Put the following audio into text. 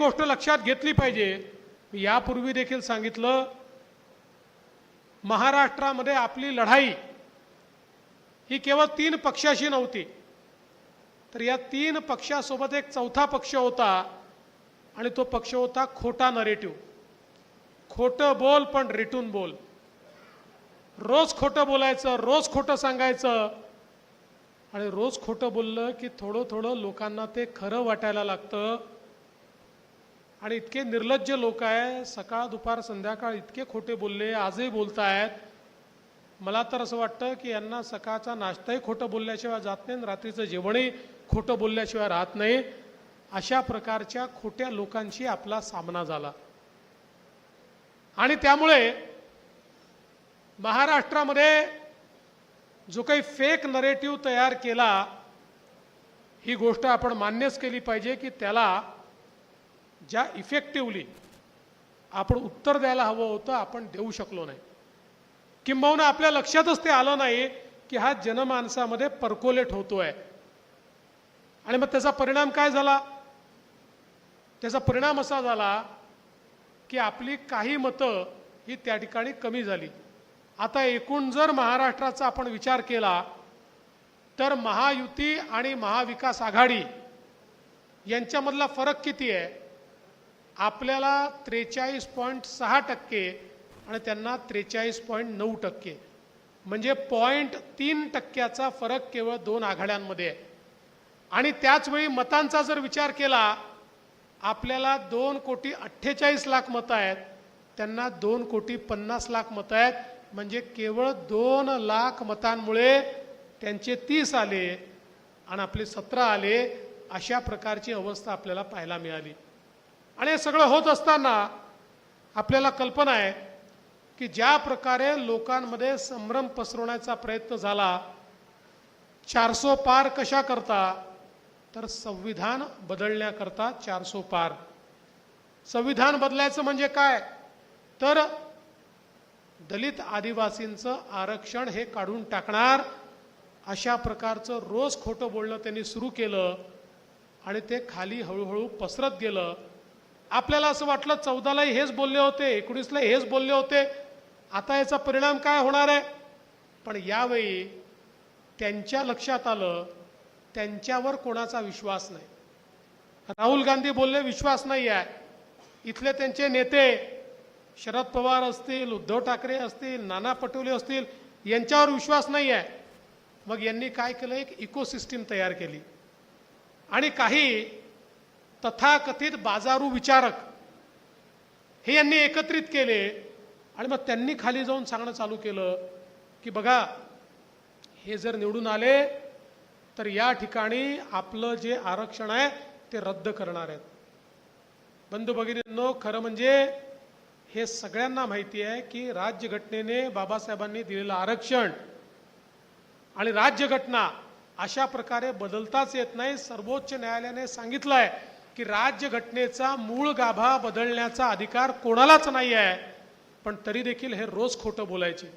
गोष्ट लक्षात घेतली पाहिजे. मी यापूर्वी देखील सांगितलं महाराष्ट्रामध्ये आपली लढाई ही केवळ तीन पक्षाशी नव्हती. तर या तीन पक्षासोबत एक चौथा पक्ष होता आणि तो पक्ष होता खोटा नरेटिव्ह खोटं बोल पण रेटून बोल. रोज खोटं बोलायचं रोज खोटं सांगायचं आणि रोज खोटं बोललं की थोडं थोडं लोकांना ते खरं वाटायला लागतं. आणि इतके निर्लज्ज लोक आहे सकाळ दुपार संध्याकाळ इतके खोटे बोलले आजही बोलतायत. मला तर असं वाटतं की यांना सकाळचा नाश्ताही खोटं बोलल्याशिवाय जात नाही आणि रात्रीचं जेवणही खोटं बोलल्याशिवाय राहत नाही. अशा प्रकारच्या खोट्या लोकांशी आपला सामना झाला. आणि त्यामुळे महाराष्ट्रामध्ये जो काही फेक नरेटिव्ह तयार केला ही गोष्ट आपण मान्यच केली पाहिजे की त्याला ज्या इफेक्टिव्हली आपण उत्तर द्यायला हवं होतं आपण देऊ शकलो नाही. किंबहुना आपल्या लक्षातच ते आलं नाही की हा जनमानसामध्ये परकोलेट होतोय. आणि मग त्याचा परिणाम काय झाला? त्याचा परिणाम असा झाला की आपली काही मतं ही त्या ठिकाणी कमी झाली. आता एकूण जर महाराष्ट्राचा आपण विचार केला तर महायुती आणि महाविकास आघाडी यांच्यामधला फरक किती आहे? आपल्याला त्रेचाळीस पॉईंट सहा टक्के आणि त्यांना त्रेचाळीस पॉईंट नऊ टक्के. म्हणजे पॉईंट तीन टक्क्याचा फरक केवळ दोन आघाड्यांमध्ये आहे. आणि त्याचवेळी मतांचा जर विचार केला आपल्याला दोन कोटी अठ्ठेचाळीस लाख मतं आहेत त्यांना दोन कोटी पन्नास लाख मतं आहेत. म्हणजे केवळ दोन लाख मतांमुळे त्यांचे तीस आले आणि आपले सतरा आले अशा प्रकारची अवस्था आपल्याला पाहायला मिळाली. आणि हे सगळं होत असताना आपल्याला कल्पना आहे की ज्या प्रकारे लोकांमध्ये संभ्रम पसरवण्याचा प्रयत्न झाला चारसो पार कशा करता तर संविधान बदलण्याकरता चारसो पार. संविधान बदलायचं म्हणजे काय? तर दलित आदिवासींचं आरक्षण हे काढून टाकणार अशा प्रकारचं रोज खोटं बोलणं त्यांनी सुरू केलं आणि ते खाली हळूहळू पसरत गेलं. आपल्याला असं वाटलं चौदालाही हेच बोलले होते एकोणीसला हेच बोलले होते. आता याचा परिणाम काय होणार आहे? पण यावेळी त्यांच्या लक्षात आलं त्यांच्यावर कोणाचा विश्वास नाही. राहुल गांधी बोलले विश्वास नाही आहे. इथले त्यांचे नेते शरद पवार असतील उद्धव ठाकरे असतील नाना पटोले असतील यांच्यावर विश्वास नाही आहे. मग यांनी काय केलं? एक इकोसिस्टीम तयार केली. आणि काही तथाकथित बाजारू विचारक हे यांनी एकत्रित केले आणि मग त्यांनी खाली जाऊन सांगणं चालू केलं की बघा हे जर निवडून आले तर या ठिकाणी आपलं जे आरक्षण आहे ते रद्द करणार आहेत. बंधू भगिनींनो खरं म्हणजे हे सगळ्यांना माहिती आहे की राज्यघटनेने बाबासाहेबांनी दिलेलं आरक्षण आणि राज्यघटना अशा प्रकारे बदलताच येत नाही. सर्वोच्च न्यायालयाने सांगितलं आहे की राज्यघटनेचा मूळ गाभा बदलण्याचा अधिकार कोणालाच नाही आहे पण तरी देखील हे रोज खोटं बोलायचे.